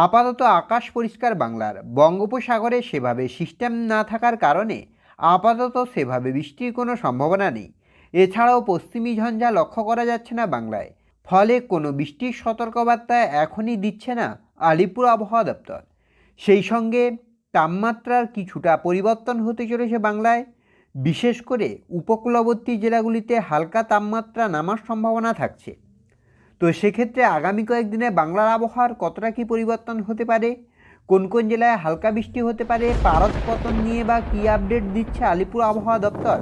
আপাতত আকাশ পরিষ্কার বাংলার। বঙ্গোপসাগরে সেভাবে সিস্টেম না থাকার কারণে আপাতত সেভাবে বৃষ্টির কোনো সম্ভাবনা নেই। এছাড়াও পশ্চিমী ঝঞ্ঝা লক্ষ্য করা যাচ্ছে না বাংলায়। ফলে কোনো বৃষ্টির সতর্কবার্তা এখনই দিচ্ছে না আলিপুর আবহাওয়া দপ্তর। সেই সঙ্গে তাপমাত্রার কিছুটা পরিবর্তন হতে চলেছে বাংলায়। বিশেষ করে উপকূলবর্তী জেলাগুলিতে হালকা তাপমাত্রা নামার সম্ভাবনা থাকছে। তো সেক্ষেত্রে আগামী কয়েকদিনে বাংলার আবহাওয়ার কতটা কী পরিবর্তন হতে পারে? কোন কোন জেলায় হালকা বৃষ্টি হতে পারে? পারদ পতন নিয়ে বা কী আপডেট দিচ্ছে আলিপুর আবহাওয়া দপ্তর?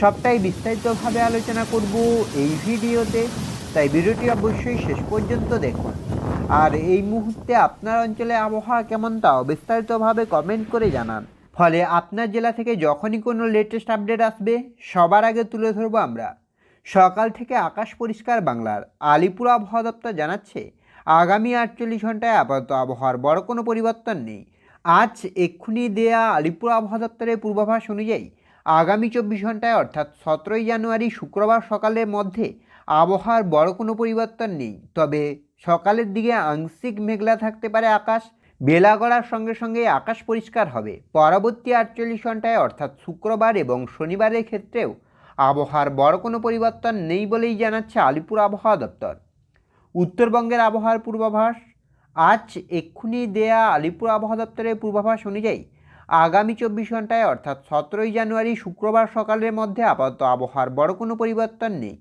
সবটাই বিস্তারিতভাবে আলোচনা করব এই ভিডিওতে। তাই ভিডিওটি অবশ্যই শেষ পর্যন্ত দেখুন। আর এই মুহূর্তে আপনার অঞ্চলে আবহাওয়া কেমন তাও বিস্তারিতভাবে কমেন্ট করে জানান। ফলে আপনার জেলা থেকে যখনই কোনো লেটেস্ট আপডেট আসবে, সবার আগে তুলে ধরবো আমরা। সকাল থেকে আকাশ পরিষ্কার বাংলার। আলিপুর আবহাওয়া দপ্তর জানাচ্ছে, আগামী আটচল্লিশ ঘন্টায় আপাতত আবহাওয়ার বড় কোনো পরিবর্তন নেই। আজ এক্ষুনি দেয়া আলিপুর আবহাওয়া দপ্তরের পূর্বাভাস অনুযায়ী আগামী চব্বিশ ঘন্টায় অর্থাৎ সতেরোই জানুয়ারি শুক্রবার সকালের মধ্যে আবহাওয়ার বড় কোনো পরিবর্তন নেই। তবে সকালের দিকে আংশিক মেঘলা থাকতে পারে আকাশ, বেলা গড়ার সঙ্গে সঙ্গে আকাশ পরিষ্কার হবে। পরবর্তী আটচল্লিশ ঘন্টায় অর্থাৎ শুক্রবার এবং শনিবারের ক্ষেত্রেও আবহাওয়ার বড় কোনো পরিবর্তন নেই বলেই জানাচ্ছে আলিপুর আবহাওয়া দপ্তর। উত্তরবঙ্গের আবহাওয়ার পূর্বাভাস, আজ এক্ষুনি দেয়া আলিপুর আবহাওয়া দপ্তরের পূর্বাভাস অনুযায়ী আগামী চব্বিশ ঘন্টায় অর্থাৎ সতেরোই জানুয়ারি শুক্রবার সকালের মধ্যে আপাতত আবহাওয়ার বড় কোনো পরিবর্তন নেই।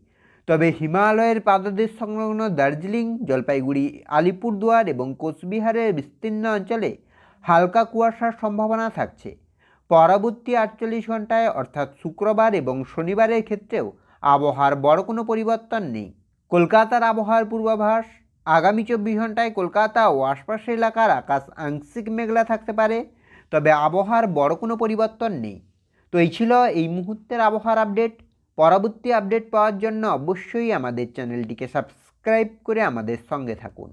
তবে হিমালয়ের পাদদেশ সংলগ্ন দার্জিলিং, জলপাইগুড়ি, আলিপুরদুয়ার এবং কোচবিহারের বিস্তীর্ণ অঞ্চলে হালকা কুয়াশার সম্ভাবনা থাকছে। পরবর্তী আটচল্লিশ ঘন্টায় অর্থাৎ শুক্রবার এবং শনিবারের ক্ষেত্রেও আবহাওয়ার বড় কোনো পরিবর্তন নেই। কলকাতার আবহাওয়ার পূর্বাভাস, আগামী চব্বিশ ঘন্টায় কলকাতা ও আশপাশের এলাকার আকাশ আংশিক মেঘলা থাকতে পারে, তবে আবহাওয়ার বড় কোনো পরিবর্তন নেই। তো এই ছিল এই মুহূর্তের আবহাওয়ার আপডেট। পরবর্তী আপডেট পাওয়ার জন্য অবশ্যই আমাদের চ্যানেলটিকে সাবস্ক্রাইব করে আমাদের সঙ্গে থাকুন।